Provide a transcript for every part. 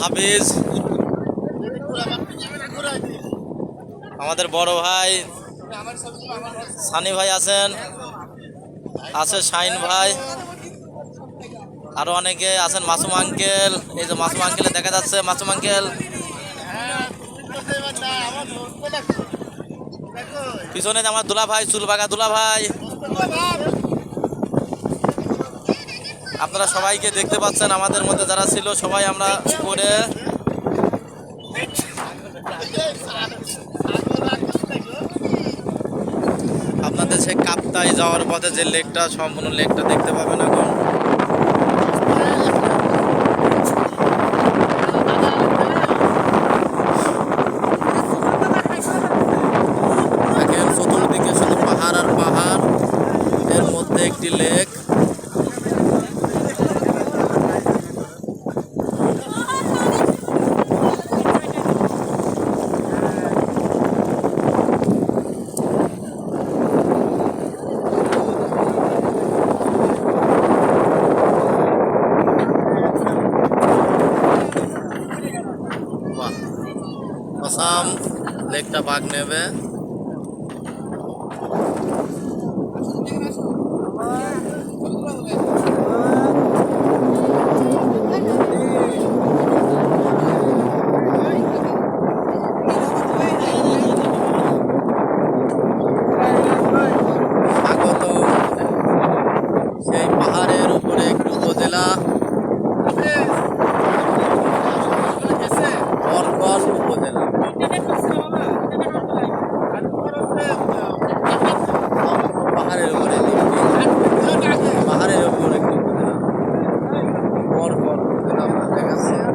হাফিজ। আমাদের বড় ভাই সানি ভাই আছেন, আছে শাইন ভাই, আরও অনেকে আছেন, মাসুম আঙ্কেল, এই যে মাসুম আঙ্কেলে দেখা যাচ্ছে। মাসুম আঙ্কেল, পিছনে আমার দুলা ভাই চুল বাগা দুলা ভাই আপনারা সবাইকে দেখতে পাচ্ছেন, আমাদের মধ্যে যারা ছিল, সবাই আমরা করে আপনাদের সে কাপ্তায় যাওয়ার পথে যে লেকটা, সম্পূর্ণ লেকটা দেখতে পাবেন এখন। লেকটা বাঘ নেবে স্বাগত উপজেলা আমরা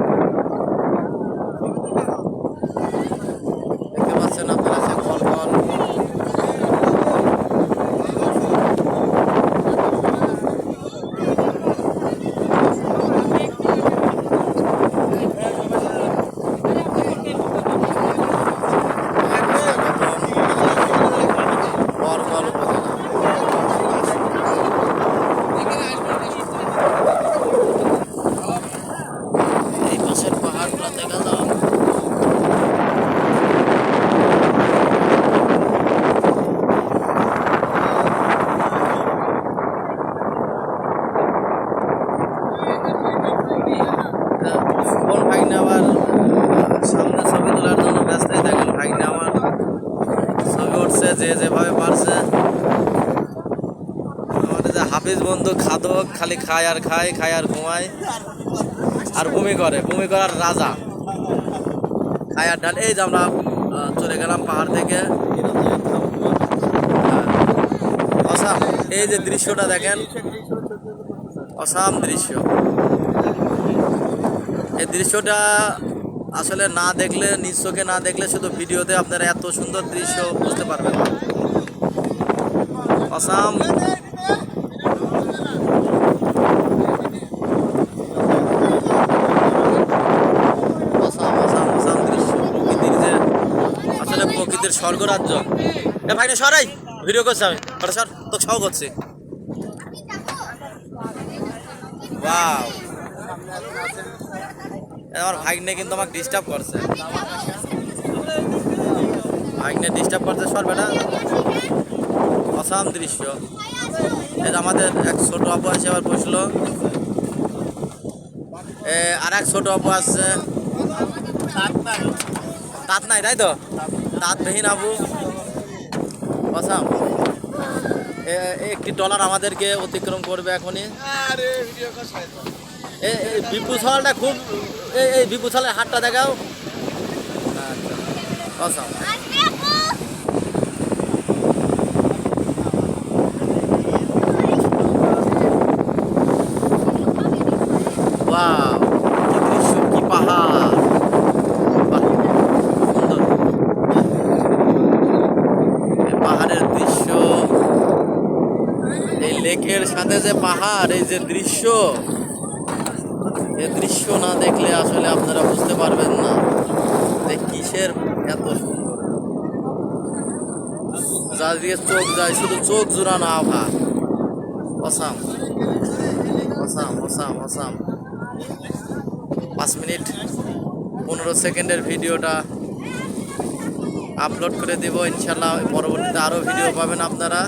যে যেভাবে পারছে। আমাদের যে হাফিজ বন্ধু খাদক খালি খায় আর খায় খায় আর ঘুমায়। আর বমি করে, বমি করার রাজা। খায় আর ডাল। এই যে আমরা চলে গেলাম পাহাড় থেকে। অসাম, এই যে দৃশ্যটা দেখেন। অসাম দৃশ্য। এই দৃশ্যটা আসলে না দেখলে নিজ চোখে না দেখলে শুধু ভিডিওতে আপনারা এত সুন্দর দৃশ্য বুঝতে পারবেন দৃশ্য প্রকৃতির যে আসলে প্রকৃতির স্বর্গরাজ্য। এ ভাই না সরাই ভিডিও করছি আমি। ওটা সর তো সহ করছি এ আমার ভাগ্নে কিন্তু আমাকে ডিস্টার্ব করছে। ভাগ্নে ডিস্টার্ব করছে সর বেটা অসাম দৃশ্য। এই আমাদের এক ছোট আপু আছে, আবার বসল। আর এক ছোট আপু আসছে দাঁত নাই, তাই তো? দাঁত বিহীন আপু। অসাম। একটি ডলার আমাদেরকে অতিক্রম করবে এখনই। এ- এই বিপু ছলটা খুব এই বিপু ছলের হাতটা দেখাও। আচ্ছা অসাম ওয়াও কি দৃশ্য কি পাহাড় বাহ, সুন্দর এই পাহাড়ের দৃশ্য এই লেকের সাথে যে পাহাড়, এই যে দৃশ্য এই দৃশ্য না দেখলে আসলে আপনারা বুঝতে পারবেন না যে কিসের এত সুন্দর। যা চোখ যায়, শুধু চোখ জোড়ানো আভা। Awesome awesome awesome awesome. পাঁচ মিনিট, পনেরো সেকেন্ডের ভিডিওটা আপলোড করে দেব। ইনশাল্লাহ পরবর্তীতে আরও ভিডিও পাবেন আপনারা।